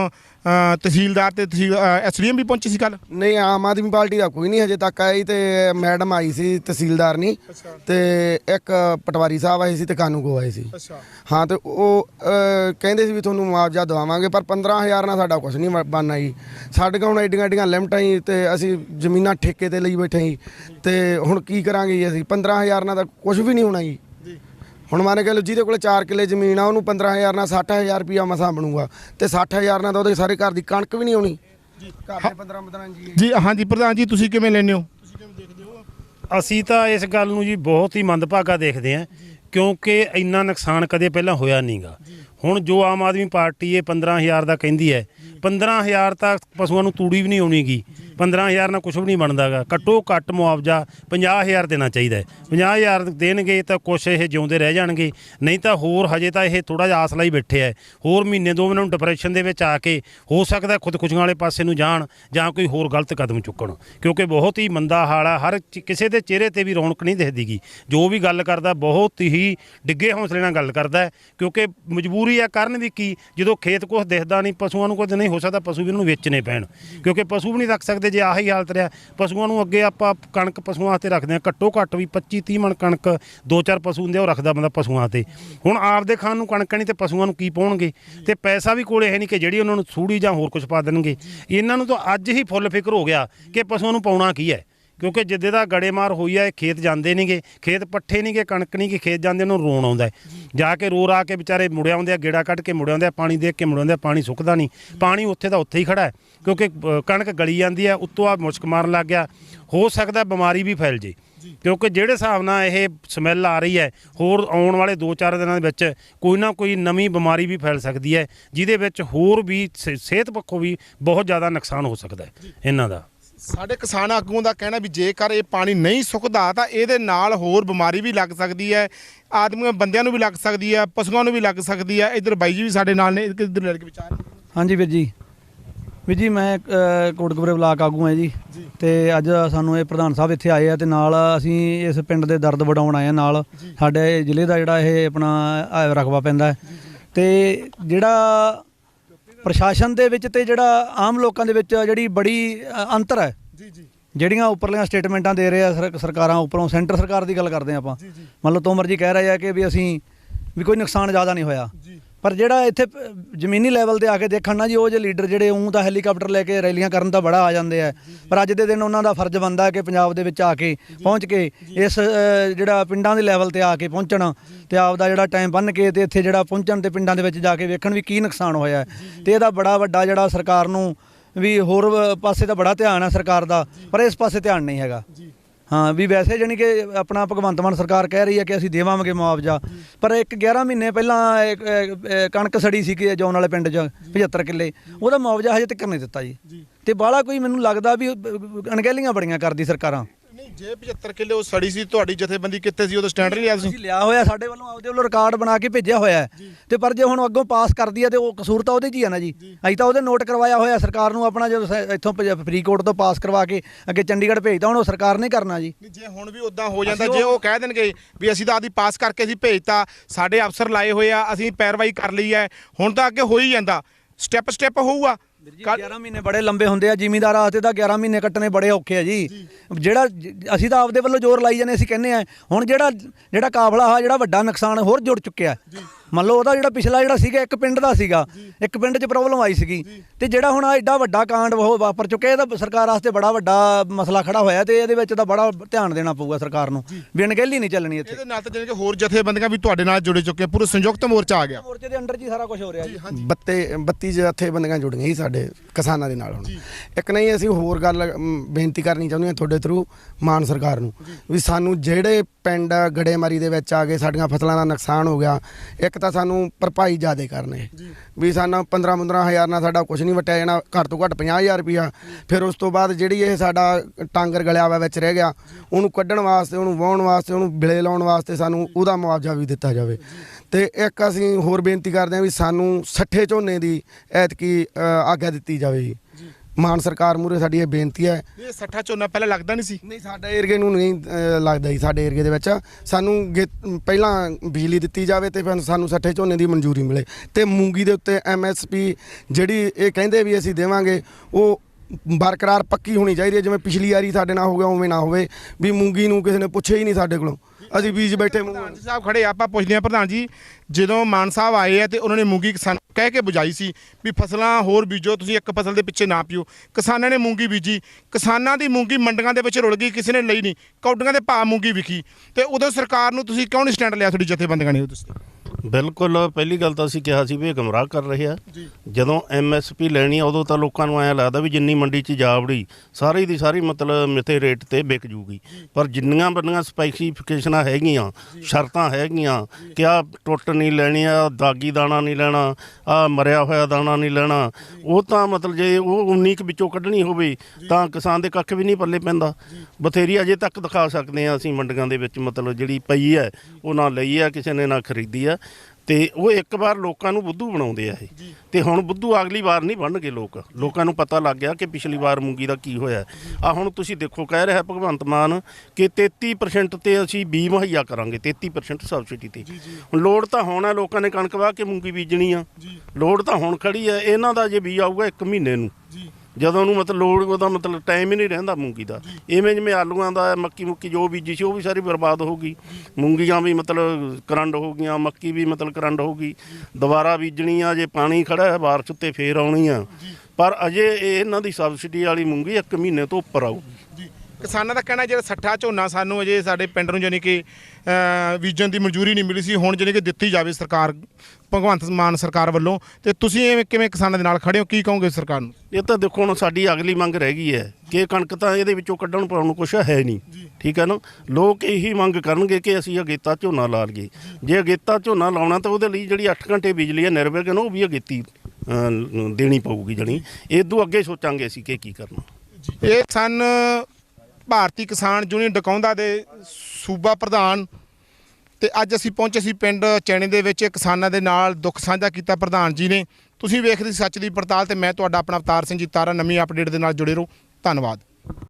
ਤਹਿਸੀਲਦਾਰ ਤੇ ਤਹਿਸੀਲ ਐਸਡੀਐਮ ਵੀ ਪਹੁੰਚੇ ਸੀ ਕੱਲ ਨਹੀਂ ਆਮ ਆਦਮੀ ਪਾਰਟੀ ਦਾ ਕੋਈ ਨਹੀਂ ਹਜੇ ਤੱਕ ਆਈ ਤੇ ਮੈਡਮ ਆਈ ਸੀ ਤਹਿਸੀਲਦਾਰ ਨਹੀਂ। ਤੇ ਇੱਕ ਪਟਵਾਰੀ ਸਾਹਿਬ ਆਏ ਸੀ ਤੇ ਕਾਨੂੰਗੋ ਆਏ ਸੀ। ਹਾਂ ਤੇ ਉਹ ਕਹਿੰਦੇ ਸੀ ਵੀ ਤੁਹਾਨੂੰ ਮੁਆਵਜ਼ਾ ਦਵਾਵਾਂਗੇ ਪਰ 15000 ਨਾਲ ਸਾਡਾ ਕੁਝ ਨਹੀਂ ਬਣਨਾ ਜੀ। ਸਾਡੇ ਕੋਲ ਹੁਣ ਐਡੀਆਂ ਐਡੀਆਂ ਲਿਮਟਾਂ ਹੀ ਤੇ ਅਸੀਂ ਜ਼ਮੀਨਾਂ ਠੇਕੇ ਤੇ ਲਈ ਬੈਠੇ ਜੀ। ਤੇ ਹੁਣ ਕੀ ਕਰਾਂਗੇ ਜੀ ਅਸੀਂ? 15000 ਨਾਲ ਤਾਂ ਕੁਝ ਵੀ ਨਹੀਂ ਹੋਣਾ ਜੀ। ਹੁਣ ਮੰਨ ਕੇ ਲਓ ਜਿਹਦੇ ਕੋਲੇ 4 ਕਿੱਲੇ ਜ਼ਮੀਨ ਆ ਉਹਨੂੰ 15000 ਨਾਲ 60000 ਰੁਪਿਆ ਮਸਾਂ ਬਣੂਗਾ। ਤੇ 60000 ਨਾਲ ਤਾਂ ਉਹਦੇ ਸਾਰੇ ਘਰ ਦੀ ਕਣਕ ਵੀ ਨਹੀਂ ਆਉਣੀ ਜੀ ਘਰ ਦੇ 15 15 ਜੀ। ਜੀ ਹਾਂਜੀ ਪ੍ਰਧਾਨ ਜੀ ਤੁਸੀਂ ਕਿਵੇਂ ਲੈਂਦੇ ਹੋ? ਅਸੀਂ ਤਾਂ ਇਸ ਗੱਲ ਨੂੰ ਜੀ ਬਹੁਤ ਹੀ ਮੰਦਭਾਗਾ ਦੇਖਦੇ ਹਾਂ ਕਿਉਂਕਿ ਇੰਨਾ ਨੁਕਸਾਨ ਕਦੇ ਪਹਿਲਾਂ ਹੋਇਆ ਨਹੀਂਗਾ ਹੁਣ ਜੋ ਆਮ ਆਦਮੀ ਪਾਰਟੀ ਇਹ 15000 ਦਾ ਕਹਿੰਦੀ ਹੈ 15000 ਤਾਂ ਪਸ਼ੂਆਂ ਨੂੰ ਤੂੜੀ ਵੀ ਨਹੀਂ ਆਉਣੀਗੀ 15000 ਨਾਲ ਕੁਝ ਵੀ ਨਹੀਂ ਬਣਦਾਗਾ। ਘੱਟੋ ਘੱਟ ਮੁਆਵਜ਼ਾ 50000 ਦੇਣਾ ਚਾਹੀਦਾ ਹੈ। 50000 ਦੇਣਗੇ ਤਾਂ ਕੁਛ ਇਹ ਜਿਉਂਦੇ ਰਹਿ ਜਾਣਗੇ, ਨਹੀਂ ਤਾਂ ਹੋਰ ਹਜੇ ਤਾਂ ਇਹ ਥੋੜਾ ਜਿਹਾ ਆਸਲਾ ਹੀ ਬੈਠੇ ਹੈ। ਹੋਰ ਮਹੀਨੇ ਦੋ ਮਹੀਨੇ ਨੂੰ ਡਿਪਰੈਸ਼ਨ ਦੇ ਵਿੱਚ ਆ ਕੇ ਹੋ ਸਕਦਾ ਖੁਦਕੁਸ਼ੀਆਂ ਵਾਲੇ ਪਾਸੇ ਨੂੰ ਜਾਣ ਜਾਂ ਕੋਈ ਹੋਰ ਗਲਤ ਕਦਮ ਚੁੱਕਣ। ਕਿਉਂਕਿ ਬਹੁਤ ਹੀ ਮੰਦਾ ਹਾਲ ਆ, ਹਰ ਕਿਸੇ ਦੇ ਚਿਹਰੇ ਤੇ ਵੀ ਰੌਣਕ ਨਹੀਂ ਦਿਖਦੀਗੀ। ਜੋ ਵੀ ਗੱਲ ਕਰਦਾ ਬਹੁਤ ਹੀ ਡਿੱਗੇ ਹੌਸਲੇ ਨਾਲ ਗੱਲ ਕਰਦਾ ਕਿਉਂਕਿ ਮਜਬੂਰੀ ਆ ਕਰਨ ਵੀ ਕੀ? ਜਦੋਂ ਖੇਤ ਕੁਛ ਦਿਖਦਾ ਨਹੀਂ ਪਸ਼ੂਆਂ ਨੂੰ ਕੁਝ ਨਹੀਂ ਹੋ ਸਕਦਾ ਪਸ਼ੂ ਵੀ ਉਹਨੂੰ ਵੇਚਣੇ ਪੈਣ। ਕਿਉਂਕਿ ਪਸ਼ੂ ਵੀ ਨਹੀਂ ਰੱਖ ਸਕਦੇ ਜੇ ਆਹੀ ਹਾਲਤ ਰਿਹਾ ਪਸ਼ੂਆਂ ਨੂੰ ਅੱਗੇ ਆਪਾਂ ਕਣਕ ਪਸ਼ੂਆਂ ਵਾਸਤੇ ਰੱਖਦੇ ਆ ਘੱਟੋ ਘੱਟ ਵੀ 25 30 ਮਣ ਕਣਕ ਦੋ ਚਾਰ ਪਸ਼ੂ ਹੁੰਦੇ ਆ, ਉਹ ਰੱਖਦਾ ਬੰਦਾ ਪਸ਼ੂਆਂ ਤੇ ਹੁਣ ਆਪਦੇ ਖਾਣ ਨੂੰ ਕਣਕ ਨਹੀਂ ਤੇ ਪਸ਼ੂਆਂ ਨੂੰ ਕੀ ਪਾਉਣਗੇ? ਤੇ ਪੈਸਾ ਵੀ ਕੋਲੇ ਹੈ ਨਹੀਂ ਕਿ ਜਿਹੜੀ ਉਹਨਾਂ ਨੂੰ ਸੂੜੀ ਜਾਂ ਹੋਰ ਕੁਝ ਪਾ ਦੇਣਗੇ। ਇਹਨਾਂ ਨੂੰ ਤਾਂ ਅੱਜ ਹੀ ਫੁੱਲ ਫਿਕਰ ਹੋ ਗਿਆ ਕਿ ਪਸ਼ੂਆਂ ਨੂੰ ਪਾਉਣਾ ਕੀ ਹੈ? ਕਿਉਂਕਿ ਜਿੱਦੇ ਦਾ ਗੜੇਮਾਰ ਹੋਈ ਆ ਇਹ ਖੇਤ ਜਾਂਦੇ ਨਹੀਂਗੇ ਖੇਤ ਪੱਠੇ ਨਹੀਂਗੇ ਕਣਕ ਨਹੀਂ ਕਿ ਖੇਤ ਜਾਂਦੇ ਉਹਨੂੰ ਰੋਣ ਆਉਂਦਾ। ਜਾ ਕੇ ਰੋ ਰਾ ਕੇ ਵਿਚਾਰੇ ਮੁੜ ਆਉਂਦੇ ਆ ਗੇੜਾ ਕੱਢ ਕੇ ਮੁੜ ਆਉਂਦੇ ਆ ਪਾਣੀ ਦੇਖ ਕੇ ਮੁੜ ਆਉਂਦੇ ਆ ਪਾਣੀ ਸੁੱਕਦਾ ਨਹੀਂ ਪਾਣੀ ਉੱਥੇ ਦਾ ਉੱਥੇ ਹੀ ਖੜਾ ਹੈ ਕਿਉਂਕਿ ਕਣਕ ਗਲੀ ਜਾਂਦੀ ਹੈ ਉੱਤੋਂ ਆ ਮੁਸ਼ਕ ਮਾਰਨ ਲੱਗ ਗਿਆ। ਹੋ ਸਕਦਾ ਬਿਮਾਰੀ ਵੀ ਫੈਲ ਜੇ। ਕਿਉਂਕਿ ਜਿਹੜੇ ਹਿਸਾਬ ਨਾਲ ਇਹ ਸਮੈਲ ਆ ਰਹੀ ਹੈ ਹੋਰ ਆਉਣ ਵਾਲੇ 2-4 ਦਿਨਾਂ ਦੇ ਵਿੱਚ ਕੋਈ ਨਾ ਕੋਈ ਨਵੀਂ ਬਿਮਾਰੀ ਵੀ ਫੈਲ ਸਕਦੀ ਹੈ ਜਿਹਦੇ ਵਿੱਚ ਹੋਰ ਵੀ ਸਿਹਤ ਪੱਖੋਂ ਵੀ ਬਹੁਤ ਜ਼ਿਆਦਾ ਨੁਕਸਾਨ ਹੋ ਸਕਦਾ ਹੈ। ਇਹਨਾਂ ਦਾ। ਸਾਡੇ ਕਿਸਾਨ ਆਗੂਆਂ ਦਾ ਕਹਿਣਾ ਵੀ ਜੇਕਰ ਇਹ ਪਾਣੀ ਨਹੀਂ ਸੁੱਕਦਾ ਤਾਂ ਇਹਦੇ ਨਾਲ ਹੋਰ ਬਿਮਾਰੀ ਵੀ ਲੱਗ ਸਕਦੀ ਹੈ ਆਦਮੀਆਂ ਬੰਦਿਆਂ ਨੂੰ ਵੀ ਲੱਗ ਸਕਦੀ ਹੈ ਪਸ਼ੂਆਂ ਨੂੰ ਵੀ ਲੱਗ ਸਕਦੀ ਹੈ। ਇਧਰ ਬਾਈ ਜੀ ਵੀ ਸਾਡੇ ਨਾਲ ਨੇ ਇਧਰ ਲੜ ਕੇ ਵਿਚਾਰ ਹਾਂਜੀ ਵੀਰ ਜੀ। ਵੀਰ ਜੀ ਮੈਂ ਕੋਟਕਪੁਰੇ ਬਲਾਕ ਆਗੂ ਹਾਂ ਜੀ। ਤੇ ਅੱਜ ਸਾਨੂੰ ਇਹ ਪ੍ਰਧਾਨ ਸਾਹਿਬ ਇੱਥੇ ਆਏ ਆ ਤੇ ਨਾਲ ਅਸੀਂ ਇਸ ਪਿੰਡ ਦੇ ਦਰਦ ਵਡਾਉਣ ਆਏ ਆ ਨਾਲ। ਸਾਡੇ ਜ਼ਿਲ੍ਹੇ ਦਾ ਜਿਹੜਾ ਇਹ ਆਪਣਾ ਰਕਬਾ ਪੈਂਦਾ ਤੇ ਜਿਹੜਾ ਪ੍ਰਸ਼ਾਸਨ ਦੇ ਵਿੱਚ ਤੇ ਜਿਹੜਾ ਆਮ ਲੋਕਾਂ ਦੇ ਵਿੱਚ ਜਿਹੜੀ ਬੜੀ ਅ, ਅੰਤਰ ਹੈ। ਜੀ ਜੀ। ਜਿਹੜੀਆਂ ਉੱਪਰਲੀਆਂ ਸਟੇਟਮੈਂਟਾਂ ਦੇ ਰਹੇ ਆ ਸਰ- ਸਰਕਾਰਾਂ ਉੱਪਰੋਂ ਸੈਂਟਰ ਸਰਕਾਰ ਦੀ ਗੱਲ ਕਰਦੇ ਆ ਆਪਾਂ। ਮੰਨ ਲਓ ਤੋਮਰ ਜੀ ਕਹਿ ਰਹੇ ਆ ਕਿ ਵੀ ਅਸੀਂ ਵੀ ਕੋਈ ਨੁਕਸਾਨ ਜ਼ਿਆਦਾ ਨਹੀਂ ਹੋਇਆ। ਪਰ ਜਿਹੜਾ ਇੱਥੇ ਜ਼ਮੀਨੀ ਲੈਵਲ ਤੇ ਆ ਕੇ ਦੇਖਣ ਨਾ ਜੀ ਉਹ ਜੇ ਲੀਡਰ ਜਿਹੜੇ ਉਂ ਤਾਂ ਹੈਲੀਕਾਪਟਰ ਲੈ ਕੇ ਰੈਲੀਆਂ ਕਰਨ ਤਾਂ ਬੜਾ ਆ ਜਾਂਦੇ ਆ। ਪਰ ਅੱਜ ਦੇ ਦਿਨ ਉਹਨਾਂ ਦਾ ਫਰਜ਼ ਬਣਦਾ ਕਿ ਪੰਜਾਬ ਦੇ ਵਿੱਚ ਆ ਕੇ ਪਹੁੰਚ ਕੇ ਇਸ ਜਿਹੜਾ ਪਿੰਡਾਂ ਦੇ ਲੈਵਲ ਤੇ ਆ ਕੇ ਪਹੁੰਚਣ ਤੇ ਆਪ ਦਾ ਜਿਹੜਾ ਟਾਈਮ ਬੰਨ ਕੇ ਤੇ ਇੱਥੇ ਜਿਹੜਾ ਪਹੁੰਚਣ ਤੇ ਪਿੰਡਾਂ ਦੇ ਵਿੱਚ ਜਾ ਕੇ ਵੇਖਣ ਵੀ ਕੀ ਨੁਕਸਾਨ ਹੋਇਆ। ਤੇ ਇਹਦਾ ਬੜਾ ਵੱਡਾ ਜਿਹੜਾ ਸਰਕਾਰ ਨੂੰ ਵੀ ਹੋਰ ਪਾਸੇ ਤਾਂ ਬੜਾ ਧਿਆਨ ਹੈ ਸਰਕਾਰ ਦਾ ਪਰ ਇਸ ਪਾਸੇ ਧਿਆਨ ਨਹੀਂ ਹੈਗਾ। ਹਾਂ ਵੀ ਵੈਸੇ ਜਾਣੀ ਕਿ ਆਪਣਾ ਭਗਵੰਤ ਮਾਨ ਸਰਕਾਰ ਕਹਿ ਰਹੀ ਹੈ ਕਿ ਅਸੀਂ ਦੇਵਾਂਗੇ ਮੁਆਵਜ਼ਾ। ਪਰ ਇੱਕ 11 ਮਹੀਨੇ ਪਹਿਲਾਂ ਕਣਕ ਸੜੀ ਸੀ ਕਿ ਜੌਨ ਵਾਲੇ ਪਿੰਡ 'ਚ 75 ਕਿੱਲੇ। ਉਹਦਾ ਮੁਆਵਜ਼ਾ ਹਜੇ ਤੱਕ ਨਹੀਂ ਦਿੱਤਾ ਜੀ। ਤੇ ਬਾਹਲਾ ਕੋਈ ਮੈਨੂੰ ਲੱਗਦਾ ਵੀ ਅਣਗਹਿਲੀਆਂ ਬੜੀਆਂ ਕਰਦੀ ਸਰਕਾਰਾਂ। ਜੇ 75 ਕਿੱਲੇ ਸੜੀ ਸੀ ਤੁਹਾਡੀ ਜਥੇਬੰਦੀ ਕਿੱਥੇ ਸੀ? ਉਦੋਂ ਸਟੈਂਡ ਨਹੀਂ ਲਿਆ ਤੁਸੀਂ? ਅਸੀਂ ਲਿਆ ਹੋਇਆ ਸਾਡੇ ਵੱਲੋਂ ਆਪਦੇ ਵੱਲੋਂ ਰਿਕਾਰਡ ਬਣਾ ਕੇ ਭੇਜਿਆ ਹੋਇਆ ਹੈ। ਤੇ ਪਰ ਜੇ ਹੁਣ ਅੱਗੋਂ ਪਾਸ ਕਰਦੀ ਹੈ ਤੇ ਉਹ ਕਸੂਰ ਤਾਂ ਉਹਦੇ 'ਚ ਹੀ ਹੈ ਨਾ ਜੀ। ਅਸੀਂ ਤਾਂ ਉਹਦੇ ਨੋਟ ਕਰਵਾਇਆ ਹੋਇਆ ਸਰਕਾਰ ਨੂੰ ਆਪਣਾ ਜਦੋਂ ਸ- ਇੱਥੋਂ ਪ- ਫਰੀਦਕੋਟ ਤੋਂ ਪਾਸ ਕਰਵਾ ਕੇ ਅੱਗੇ ਚੰਡੀਗੜ੍ਹ ਭੇਜਦਾ ਹੁਣ ਉਹ ਸਰਕਾਰ ਨੇ ਕਰਨਾ ਜੀ। ਨਹੀਂ, ਜੇ ਹੁਣ ਵੀ ਉਦਾਂ ਹੋ ਜਾਂਦਾ ਜੇ ਉਹ ਕਹਿ ਦੇਣਗੇ ਵੀ ਅਸੀਂ ਤਾਂ ਆਦੀ ਪਾਸ ਕਰਕੇ ਅਸੀਂ ਭੇਜਤਾ ਸਾਡੇ ਅਫਸਰ ਲਾਏ ਹੋਏ ਆ ਅਸੀਂ ਪੈਰਵਾਈ ਕਰ ਲਈ ਹੈ ਹੁਣ ਤਾਂ ਅੱਗੇ ਹੋ ਹੀ ਜਾਂਦਾ। ਸਟੈਪ ਸਟੈਪ ਹੋਊਗਾ। ਕੱਲ੍ਹ- 11 ਮਹੀਨੇ ਬੜੇ ਲੰਬੇ ਹੁੰਦੇ ਆ ਜ਼ਿਮੀਂਦਾਰ ਆਸਤੇ ਤਾਂ 11 ਮਹੀਨੇ ਕੱਟਣੇ ਬੜੇ ਔਖੇ ਆ ਜੀ। ਜਿਹੜਾ ਜ- ਅਸੀਂ ਤਾਂ ਆਪਦੇ ਵੱਲੋਂ ਜ਼ੋਰ ਲਾਈ ਜਾਂਦੇ ਅਸੀਂ ਕਹਿੰਦੇ ਆ ਹੁਣ ਜਿਹੜਾ ਜਿਹੜਾ ਕਾਫਲਾ ਆ ਜਿਹੜਾ ਵੱਡਾ ਨੁਕਸਾਨ ਹੋਰ ਜੁੜ ਚੁੱਕਿਆ। ਮੰਨ ਲਓ ਉਹਦਾ ਜਿਹੜਾ ਪਿਛਲਾ ਜਿਹੜਾ ਸੀਗਾ ਇੱਕ ਪਿੰਡ ਦਾ ਸੀਗਾ ਇੱਕ ਪਿੰਡ 'ਚ ਪ੍ਰੋਬਲਮ ਆਈ ਸੀਗੀ। ਤੇ ਜਿਹੜਾ ਹੁਣ ਆ ਐਡਾ ਵੱਡਾ ਕਾਂਡ ਉਹ ਵਾਪਰ ਚੁੱਕਿਆ ਇਹ ਤਾਂ ਸਰਕਾਰ ਵਾਸਤੇ ਬੜਾ ਵੱਡਾ ਮਸਲਾ ਖੜਾ ਹੋਇਆ ਤੇ ਇਹਦੇ ਵਿੱਚ ਤਾਂ ਬੜਾ ਧਿਆਨ ਦੇਣਾ ਪਊਗਾ ਸਰਕਾਰ ਨੂੰ। ਵੀ ਅਣਗਹਿਲੀ ਨਹੀਂ ਚੱਲਣੀ ਇੱਥੇ। ਇਹਦੇ ਨਾਲ ਤਾਂ ਜਿਹੜੇ ਕਿ ਹੋਰ ਜਥੇਬੰਦੀਆਂ ਵੀ ਤੁਹਾਡੇ ਨਾਲ ਜੁੜੇ ਚੁੱਕੇ ਪੂਰਾ ਸੰਯੁਕਤ ਮੋਰਚਾ ਆ ਗਿਆ। ਮੋਰਚੇ ਦੇ ਅੰਡਰ ਜੀ ਸਾਰਾ ਕੁਝ ਹੋ ਰਿਹਾ ਜੀ। ਬੱਤੇ 32 ਜਥੇਬੰਦੀਆਂ ਜੁੜੀਆਂ ਸੀ ਸਾਡੇ ਕਿਸਾਨਾਂ ਦੇ ਨਾਲ ਹੁਣ। ਇੱਕ ਨਹੀਂ ਅਸੀਂ ਹੋਰ ਗੱਲ ਬੇਨਤੀ ਕਰਨੀ ਚਾਹੁੰਦੇ ਹਾਂ ਤੁਹਾਡੇ ਥਰੂ ਮਾਨ ਸਰਕਾਰ ਨੂੰ ਵੀ ਸਾਨੂੰ ਜਿਹੜੇ ਪਿੰਡ ਗੜੇਮਾਰੀ ਦੇ ਵਿੱਚ ਆ ਕੇ ਸਾਡੀਆਂ ਫਸਲਾਂ ਦਾ ਨੁਕਸਾਨ ਹੋ ਗਿਆ ਇੱਕ ਤਾਂ ਸਾਨੂੰ ਭਰਪਾਈ ਜ਼ਿਆਦੇ ਕਰਨੇ। ਵੀ ਸਾਨੂੰ 15 15 ਹਜ਼ਾਰ ਨਾਲ ਸਾਡਾ ਕੁਝ ਨਹੀਂ ਵਟਿਆ ਜਾਣਾ ਘੱਟ ਤੋਂ ਘੱਟ 50000 ਰੁਪਇਆ ਫਿਰ ਉਸ ਤੋਂ ਬਾਅਦ ਜਿਹੜੀ ਇਹ ਸਾਡਾ ਟਾਂਗਰ ਗਲਿਆ ਵਾ ਵਿੱਚ ਰਹਿ ਗਿਆ ਉਹਨੂੰ ਕੱਢਣ ਵਾਸਤੇ ਉਹਨੂੰ ਵਾਹੁਣ ਵਾਸਤੇ ਉਹਨੂੰ ਬਿਲੇ ਲਾਉਣ ਵਾਸਤੇ ਸਾਨੂੰ ਉਹਦਾ ਮੁਆਵਜ਼ਾ ਵੀ ਦਿੱਤਾ ਜਾਵੇ। ਤੇ ਇੱਕ ਅਸੀਂ ਹੋਰ ਬੇਨਤੀ ਕਰਦੇ ਹਾਂ ਵੀ ਸਾਨੂੰ ਸੱਠੇ ਝੋਨੇ ਦੀ ਐਤਕੀ ਆਗਿਆ ਦਿੱਤੀ ਜਾਵੇ ਜੀ। ਮਾਨ ਸਰਕਾਰ ਮੂਰੇ ਸਾਡੀ ਇਹ ਬੇਨਤੀ ਹੈ। ਇਹ ਸੱਠਾ ਝੋਨਾ ਪਹਿਲਾਂ ਲੱਗਦਾ ਨਹੀਂ ਸੀ? ਨਹੀਂ ਸਾਡੇ ਏਰੀਏ ਨੂੰ ਨਹੀਂ ਲੱਗਦਾ ਜੀ ਸਾਡੇ ਏਰੀਏ ਦੇ ਵਿੱਚ। ਸਾਨੂੰ ਗੇ- ਪਹਿਲਾਂ ਬਿਜਲੀ ਦਿੱਤੀ ਜਾਵੇ ਤੇ ਫਿਰ ਸਾਨੂੰ ਸੱਠੇ ਝੋਨੇ ਦੀ ਮਨਜ਼ੂਰੀ ਮਿਲੇ। ਤੇ ਮੂੰਗੀ ਦੇ ਉੱਤੇ ਐਮਐਸਪੀ ਜਿਹੜੀ ਇਹ ਕਹਿੰਦੇ ਵੀ ਅਸੀਂ ਦੇਵਾਂਗੇ ਉਹ ਬਰਕਰਾਰ ਪੱਕੀ ਹੋਣੀ ਚਾਹੀਦੀ ਹੈ। ਜਿਵੇਂ ਪਿਛਲੀ ਵਾਰੀ ਸਾਡੇ ਨਾਲ ਹੋ ਗਿਆ ਉਵੇਂ ਨਾ ਹੋਵੇ। ਵੀ ਮੂੰਗੀ ਨੂੰ ਕਿਸੇ ਨੇ ਪੁੱਛਿਆ ਹੀ ਨਹੀਂ ਸਾਡੇ ਕੋਲੋਂ। ਅਸੀਂ ਬੀਜ ਬੈਠੇ ਮੂੰਗੀ ਪ੍ਰਧਾਨ ਜੀ ਸਾਹਿਬ ਖੜੇ ਆ, ਆਪਾਂ ਪੁੱਛਦੇ ਆ ਪ੍ਰਧਾਨ ਜੀ ਜਦੋਂ ਮਾਨ ਸਾਹਿਬ ਆਏ ਆ ਤੇ ਉਹਨਾਂ ਨੇ ਮੂੰਗੀ ਕਿਸਾਨ ਕਹਿ ਕੇ ਬੁਝਾਈ ਸੀ ਵੀ ਫਸਲਾਂ ਹੋਰ ਬੀਜੋ ਤੁਸੀਂ ਇੱਕ ਫਸਲ ਦੇ ਪਿੱਛੇ ਨਾ ਪਿਓ। ਕਿਸਾਨਾਂ ਨੇ ਮੂੰਗੀ ਬੀਜੀ। ਕਿਸਾਨਾਂ ਦੀ ਮੂੰਗੀ ਮੰਡੀਆਂ ਦੇ ਵਿੱਚ ਰੁਲ ਗਈ ਕਿਸੇ ਨੇ ਲਈ ਨਹੀਂ। ਕੌਡੀਆਂ ਦੇ ਭਾਅ ਮੂੰਗੀ ਵਿਕੀ ਤੇ ਉਦੋਂ ਸਰਕਾਰ ਨੂੰ ਤੁਸੀਂ ਕਿਉਂ ਨਹੀਂ ਸਟੈਂਡ ਲਿਆ ਤੁਹਾਡੀ ਜਥੇਬੰਦੀਆਂ ਨੇ? ਉਹ ਦੱਸੋ ਬਿਲਕੁਲ ਪਹਿਲੀ ਗੱਲ ਤਾਂ ਅਸੀਂ ਕਿਹਾ ਸੀ ਵੀ ਇਹ ਗਮਰਾਹ ਕਰ ਰਹੇ ਆ। ਜਦੋਂ ਐਮਐਸਪੀ ਲੈਣੀ ਆ ਉਦੋਂ ਤਾਂ ਲੋਕਾਂ ਨੂੰ ਐਂ ਲੱਗਦਾ ਵੀ ਜਿੰਨੀ ਮੰਡੀ 'ਚ ਜਾਵੜੀ ਸਾਰੀ ਦੀ ਸਾਰੀ ਮਤਲਬ ਮਿੱਥੇ ਰੇਟ ਤੇ ਵਿਕ ਜੂਗੀ। ਪਰ ਜਿੰਨੀਆਂ ਬੰਨੀਆਂ ਸਪੈਸੀਫਿਕੇਸ਼ਨਾਂ ਹੈਗੀਆਂ ਸ਼ਰਤਾਂ ਹੈਗੀਆਂ ਕਿ ਆ ਟੁੱਟ ਨਹੀਂ ਲੈਣੀ ਆ ਦਾਗੀ ਦਾਣਾ ਨਹੀਂ ਲੈਣਾ ਆ ਮਰਿਆ ਹੋਇਆ ਦਾਣਾ ਨਹੀਂ ਲੈਣਾ ਉਹ ਤਾਂ ਮਤਲਬ ਜੇ ਉਹ 19 ਕੁ ਵਿੱਚੋਂ ਕੱਢਣੀ ਹੋਵੇ ਤਾਂ ਕਿਸਾਨ ਦੇ ਕੱਖ ਵੀ ਨਹੀਂ ਪੱਲੇ ਪੈਂਦਾ। ਬਥੇਰੀ ਅਜੇ ਤੱਕ ਦਿਖਾ ਸਕਦੇ ਆ ਅਸੀਂ ਮੰਡੀਆਂ ਦੇ ਵਿੱਚ ਮਤਲਬ ਜਿਹੜੀ ਪਈ ਹੈ ਉਹ ਨਾ ਲਈ ਆ ਕਿਸੇ ਨੇ ਨਾ ਖਰੀਦੀ ਆ ਤੇ ਉਹ ਇੱਕ ਵਾਰ ਲੋਕਾਂ ਨੂੰ ਬੁੱਧੂ ਬਣਾਉਂਦੇ ਆ ਇਹ। ਤੇ ਹੁਣ ਬੁੱਧੂ ਅਗਲੀ ਵਾਰ ਨਹੀਂ ਬਣਨਗੇ ਲੋਕ। ਲੋਕਾਂ ਨੂੰ ਪਤਾ ਲੱਗ ਗਿਆ ਕਿ ਪਿਛਲੀ ਵਾਰ ਮੂੰਗੀ ਦਾ ਕੀ ਹੋਇਆ। ਆ ਹੁਣ ਤੁਸੀਂ ਦੇਖੋ ਕਹਿ ਰਿਹਾ ਭਗਵੰਤ ਮਾਨ ਕਿ 33% ਤੇ ਅਸੀਂ ਬੀ ਮੁਹੱਈਆ ਕਰਾਂਗੇ 33% ਸਬਸਿਡੀ ਤੇ। ਹੁਣ ਲੋੜ ਤਾਂ ਹੋਣਾ ਲੋਕਾਂ ਨੇ ਕਣਕ ਵਾਹ ਕੇ ਮੂੰਗੀ ਬੀਜਣੀ ਆ। ਲੋੜ ਤਾਂ ਹੁਣ ਖੜੀ ਆ ਇਹਨਾਂ ਦਾ ਜੇ ਬੀ ਆਊਗਾ 1 ਮਹੀਨੇ ਨੂੰ। ਜਦੋਂ ਉਹਨੂੰ ਮਤਲਬ ਲੋੜ ਉਹਦਾ ਮਤਲਬ ਟਾਈਮ ਹੀ ਨਹੀਂ ਰਹਿੰਦਾ ਮੂੰਗੀ ਦਾ। ਇਵੇਂ ਜਿਵੇਂ ਆਲੂਆਂ ਦਾ ਮੱਕੀ ਮੁੱਕੀ ਜੋ ਬੀਜੀ ਸੀ, ਉਹ ਵੀ ਸਾਰੀ ਬਰਬਾਦ ਹੋ ਗਈ। ਮੂੰਗੀਆਂ ਵੀ ਮਤਲਬ ਕਰੰਡ ਹੋ ਗਈਆਂ, ਮੱਕੀ ਵੀ ਮਤਲਬ ਕਰੰਡ ਹੋ ਗਈ। ਦੁਬਾਰਾ ਬੀਜਣੀ ਆ ਜੇ ਪਾਣੀ ਖੜਾ ਹੈ, ਬਾਰਿਸ਼ ਉੱਤੇ ਫੇਰ ਆਉਣੀ ਆ ਪਰ ਅਜੇ ਇਹ ਇਹਨਾਂ ਦੀ ਸਬਸਿਡੀ ਵਾਲੀ ਮੂੰਗੀ 1 ਮਹੀਨੇ ਤੋਂ ਉੱਪਰ ਆਊਗੀ। ਕਿਸਾਨਾਂ ਦਾ ਕਹਿਣਾ ਜਿਹੜਾ ਸੱਠਾ ਝੋਨਾ ਸਾਨੂੰ ਅਜੇ ਸਾਡੇ ਪਿੰਡ ਨੂੰ ਜਾਨੀ ਕਿ ਬੀਜਣ ਦੀ ਮਨਜ਼ੂਰੀ ਨਹੀਂ ਮਿਲੀ ਸੀ, ਹੁਣ ਜਾਨੀ ਕਿ ਦਿੱਤੀ ਜਾਵੇ ਸਰਕਾਰ ਭਗਵੰਤ ਮਾਨ ਸਰਕਾਰ ਵੱਲੋਂ ਤੇ ਤੁਸੀਂ ਐਵੇਂ ਕਿਵੇਂ ਕਿਸਾਨਾਂ ਦੇ ਨਾਲ ਖੜੇ ਹੋ? ਕੀ ਕਹੋਗੇ ਸਰਕਾਰ ਨੂੰ? ਇਹ ਤਾਂ ਦੇਖੋ ਹੁਣ ਸਾਡੀ ਅਗਲੀ ਮੰਗ ਰਹਿ ਗਈ ਹੈ। ਕਿ ਇਹ ਕਣਕ ਤਾਂ ਇਹਦੇ ਵਿੱਚੋਂ ਕੱਢਣ ਪਾਉਣ ਨੂੰ ਕੁਛ ਹੈ ਨਹੀਂ। ਠੀਕ ਹੈ ਨਾ? ਲੋਕ ਇਹੀ ਮੰਗ ਕਰਨਗੇ ਕਿ ਅਸੀਂ ਅਗੇਤਾ ਝੋਨਾ ਲਾ ਲਈਏ। ਜੇ। ਅਗੇਤਾ ਝੋਨਾ ਲਾਉਣਾ ਤਾਂ ਉਹਦੇ ਲਈ ਜਿਹੜੀ 8 ਘੰਟੇ ਬਿਜਲੀ ਹੈ ਨਿਰਵਿਘਨ ਉਹ ਵੀ ਅਗੇਤੀ ਦੇਣੀ ਪਊਗੀ ਜਣੀ। ਇਦੋਂ ਅੱਗੇ ਸੋਚਾਂਗੇ ਅਸੀਂ ਕਿ ਕੀ ਕਰਨਾ। ਇਹ ਸਨ ਭਾਰਤੀ ਕਿਸਾਨ ਯੂਨੀਅਨ ਡਕੌਂਦਾ ਦੇ ਸੂਬਾ ਪ੍ਰਧਾਨ ਤੇ ਅੱਜ ਅਸੀਂ ਪਹੁੰਚੇ ਸੀ ਪਿੰਡ ਚੈਣੇ ਦੇ ਵਿੱਚ, ਕਿਸਾਨਾਂ ਦੇ ਨਾਲ ਦੁੱਖ ਸਾਂਝਾ ਕੀਤਾ ਪ੍ਰਧਾਨ ਜੀ ਨੇ। ਤੁਸੀਂ ਵੇਖਦੇ ਸੱਚ ਦੀ ਪੜਤਾਲ ਤੇ ਮੈਂ ਤੁਹਾਡਾ ਆਪਣਾ ਅਵਤਾਰ ਸਿੰਘ ਜੀ ਤਾਰਾ, ਨਵੀਂ ਅਪਡੇਟ ਦੇ ਨਾਲ ਜੁੜੇ ਰਹੋ। ਧੰਨਵਾਦ।